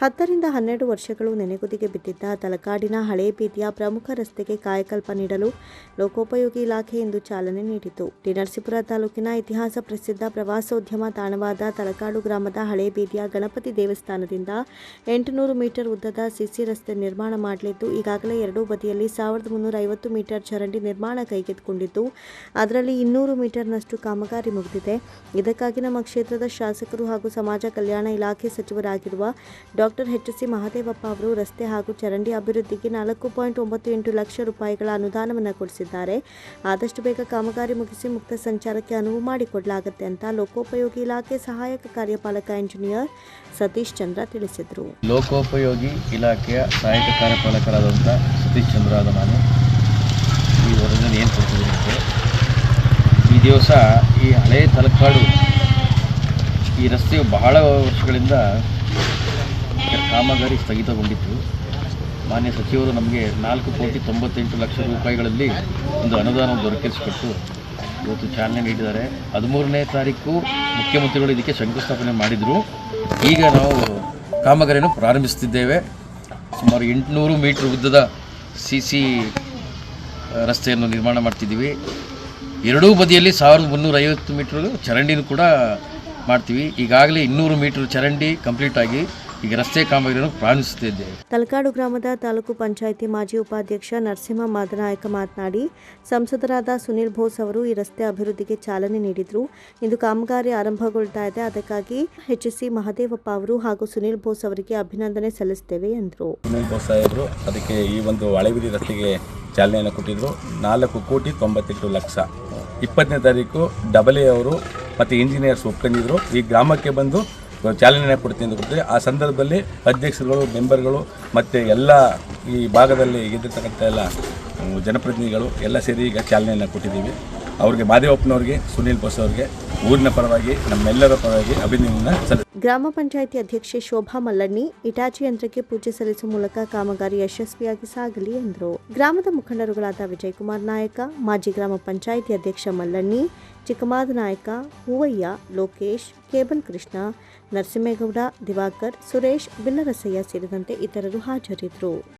ಹತ್ತರಿಂದ ಹನ್ನೆರಡು ವರ್ಷಗಳು ನೆನೆಗುದಿಗೆ ಬಿದ್ದಿದ್ದ ತಲಕಾಡಿನ ಹಳೆ ಬೀದಿಯ ಪ್ರಮುಖ ರಸ್ತೆಗೆ ಕಾಯಕಲ್ಪ ನೀಡಲು ಲೋಕೋಪಯೋಗಿ ಇಲಾಖೆ ಇಂದು ಚಾಲನೆ ನೀಡಿತು ಟಿನರ್ಸಿಪುರ ತಾಲೂಕಿನ ಇತಿಹಾಸ ಪ್ರಸಿದ್ಧ ಪ್ರವಾಸೋದ್ಯಮ ತಾಣವಾದ ತಲಕಾಡು ಗ್ರಾಮದ ಹಳೆ ಬೀದಿಯ ಗಣಪತಿ ದೇವಸ್ಥಾನದಿಂದ ಎಂಟುನೂರು ಮೀಟರ್ ಉದ್ದದ ಸಿಸಿ ರಸ್ತೆ ನಿರ್ಮಾಣ ಮಾಡಲಿದ್ದು, ಈಗಾಗಲೇ ಎರಡೂ ಬದಿಯಲ್ಲಿ ಸಾವಿರದ ಮುನ್ನೂರ ಐವತ್ತು ಮೀಟರ್ ಚರಂಡಿ ನಿರ್ಮಾಣ ಕೈಗೆತ್ತಿಕೊಂಡಿದ್ದು, ಅದರಲ್ಲಿ ಇನ್ನೂರು ಮೀಟರ್ನಷ್ಟು ಕಾಮಗಾರಿ ಮುಗಿದಿದೆ. ಇದಕ್ಕಾಗಿ ನಮ್ಮ ಕ್ಷೇತ್ರದ ಶಾಸಕರು ಹಾಗೂ ಸಮಾಜ ಕಲ್ಯಾಣ ಇಲಾಖೆ ಸಚಿವರಾಗಿರುವ ಡಾಕ್ಟರ್ ಎಚ್ ಸಿ ಮಹಾದೇವಪ್ಪ ಅವರು ರಸ್ತೆ ಹಾಗೂ ಚರಂಡಿ ಅಭಿವೃದ್ಧಿಗೆ ನಾಲ್ಕು ಪಾಯಿಂಟ್ ಒಂಬತ್ತು ಎಂಟು ಲಕ್ಷ ರೂಪಾಯಿಗಳ ಅನುದಾನವನ್ನು ಕೊಡಿಸಿದ್ದಾರೆ. ಆದಷ್ಟು ಬೇಗ ಕಾಮಗಾರಿ ಮುಗಿಸಿ ಮುಕ್ತ ಸಂಚಾರಕ್ಕೆ ಅನುವು ಮಾಡಿಕೊಡಲಾಗುತ್ತೆ ಅಂತ ಲೋಕೋಪಯೋಗಿ ಇಲಾಖೆ ಸಹಾಯಕ ಕಾರ್ಯಪಾಲಕ ಇಂಜಿನಿಯರ್ ಸತೀಶ್ ಚಂದ್ರ ತಿಳಿಸಿದರು. ಲೋಕೋಪಯೋಗಿ ಇಲಾಖೆಯ ಸಹಾಯಕ ಕಾರ್ಯಪಾಲಕರಾದಂಥ ಸತೀಶ್ ಚಂದ್ರ ಈ ವರದಿಯನ್ನು ಏನು ಕೊಡ್ತಿದ್ದೀನಿ ಈ ದಿವಸ ಈ ಹಳೆಯ ತಲಕಾಡು ಈ ರಸ್ತೆಯು ಬಹಳ ವರ್ಷಗಳಿಂದ ಕಾಮಗಾರಿ ಸ್ಥಗಿತಗೊಂಡಿತ್ತು. ಮಾನ್ಯ ಸಚಿವರು ನಮಗೆ ನಾಲ್ಕು ಕೋಟಿ ತೊಂಬತ್ತೆಂಟು ಲಕ್ಷ ರೂಪಾಯಿಗಳಲ್ಲಿ ಒಂದು ಅನುದಾನ ದೊರಕಿಸಿಕೊಟ್ಟು ಇವತ್ತು ಚಾಲನೆ ನೀಡಿದ್ದಾರೆ. ಹದಿಮೂರನೇ ತಾರೀಕು ಮುಖ್ಯಮಂತ್ರಿಗಳು ಇದಕ್ಕೆ ಶಂಕುಸ್ಥಾಪನೆ ಮಾಡಿದರು. ಈಗ ನಾವು ಕಾಮಗಾರಿಯನ್ನು ಪ್ರಾರಂಭಿಸುತ್ತಿದ್ದೇವೆ ಸುಮಾರು ಎಂಟುನೂರು ಮೀಟ್ರ್ ಉದ್ದದ ಸಿ ಸಿ ರಸ್ತೆಯನ್ನು ನಿರ್ಮಾಣ ಮಾಡ್ತಿದ್ದೀವಿ. ಎರಡೂ ಬದಿಯಲ್ಲಿ ಸಾವಿರದ ಮುನ್ನೂರ ಐವತ್ತು ಮೀಟ್ರ್ ಚರಂಡಿನೂ ಕೂಡ ಮಾಡ್ತೀವಿ. ಈಗಾಗಲೇ ಇನ್ನೂರು ಮೀಟ್ರ್ ಚರಂಡಿ ಕಂಪ್ಲೀಟ್ ಆಗಿ ಈಗ ರಸ್ತೆ ಕಾಮಗಾರಿಯನ್ನು ಪ್ರಾರಂಭಿಸುತ್ತಿದ್ದೇವೆ ತಲಕಾಡು ಗ್ರಾಮದ ತಾಲೂಕು ಪಂಚಾಯಿತಿ ಮಾಜಿ ಉಪಾಧ್ಯಕ್ಷ ನರಸಿಂಹ ಮಾದನಾಯಕ ಮಾತನಾಡಿ ಸಂಸದರಾದ ಸುನಿಲ್ ಬೋಸ್ ಅವರು ಈ ರಸ್ತೆ ಅಭಿವೃದ್ಧಿಗೆ ಚಾಲನೆ ನೀಡಿದರು. ಇಂದು ಕಾಮಗಾರಿ ಆರಂಭಗೊಳ್ತಾ ಇದೆ. ಅದಕ್ಕಾಗಿ ಎಚ್ ಸಿ ಮಹದೇವಪ್ಪ ಅವರು ಹಾಗೂ ಸುನಿಲ್ ಬೋಸ್ ಅವರಿಗೆ ಅಭಿನಂದನೆ ಸಲ್ಲಿಸುತ್ತೇವೆ ಎಂದರು. ಸುನೀಲ್ ಬೋಸ್ ಅವರು ಅದಕ್ಕೆ ಈ ಒಂದು ಹಳೆಬೀದಿ ರಸ್ತೆಗೆ ಚಾಲನೆಯನ್ನು ಕೊಟ್ಟಿದ್ದರು ನಾಲ್ಕು ಕೋಟಿ ತೊಂಬತ್ತೆಂಟು ಲಕ್ಷ. ಇಪ್ಪತ್ತನೇ ತಾರೀಕು ಡಬಲ್ ಎ ಅವರು ಮತ್ತು ಇಂಜಿನಿಯರ್ಸ್ ಒಪ್ಕೊಂಡಿದ್ರು. ಈ ಗ್ರಾಮಕ್ಕೆ ಬಂದು ಚಾಲನೆ ಕೊಡ್ತೀನಿ ಕೊಡ್ತೀವಿ ಆ ಸಂದರ್ಭದಲ್ಲಿ ಅಧ್ಯಕ್ಷರುಗಳು, ಮೆಂಬರ್ಗಳು ಮತ್ತು ಎಲ್ಲ ಈ ಭಾಗದಲ್ಲಿ ಇದ್ದಿರ್ತಕ್ಕಂಥ ಎಲ್ಲ ಜನಪ್ರತಿನಿಧಿಗಳು ಎಲ್ಲ ಸೇರಿ ಈಗ ಚಾಲನೆಯನ್ನು ಕೊಟ್ಟಿದ್ದೀವಿ. ಅವ್ರಿಗೆ ಮಾದೇವಪ್ಪನವ್ರಿಗೆ, ಸುನೀಲ್ ಬೋಸ್ ಅವ್ರಿಗೆ ಊರಿನ ಪರವಾಗಿ, ನಮ್ಮೆಲ್ಲರ ಪರವಾಗಿ ಅಭಿನಂದನೆ ಗ್ರಾಮ ಪಂಚಾಯಿತಿ ಅಧ್ಯಕ್ಷೆ ಶೋಭಾ ಮಲ್ಲಣ್ಣಿ ಇಟಾಚಿ ಯಂತ್ರಕ್ಕೆ ಪೂಜೆ ಸಲ್ಲಿಸುವ ಮೂಲಕ ಕಾಮಗಾರಿ ಯಶಸ್ವಿಯಾಗಿ ಸಾಗಲಿ ಎಂದರು. ಗ್ರಾಮದ ಮುಖಂಡರುಗಳಾದ ವಿಜಯಕುಮಾರ್ ನಾಯಕ, ಮಾಜಿ ಗ್ರಾಮ ಪಂಚಾಯಿತಿ ಅಧ್ಯಕ್ಷ ಮಲ್ಲಣ್ಣಿ, ಚಿಕ್ಕಮಾದ ನಾಯಕ ಹೂವಯ್ಯ, ಲೋಕೇಶ್, ಕೇಬಲ್ ಕೃಷ್ಣ, ನರಸಿಂಹೇಗೌಡ, ದಿವಾಕರ್, ಸುರೇಶ್ ಬಿಲ್ಲರಸಯ್ಯ ಸೇರಿದಂತೆ ಇತರರು ಹಾಜರಿದ್ದರು.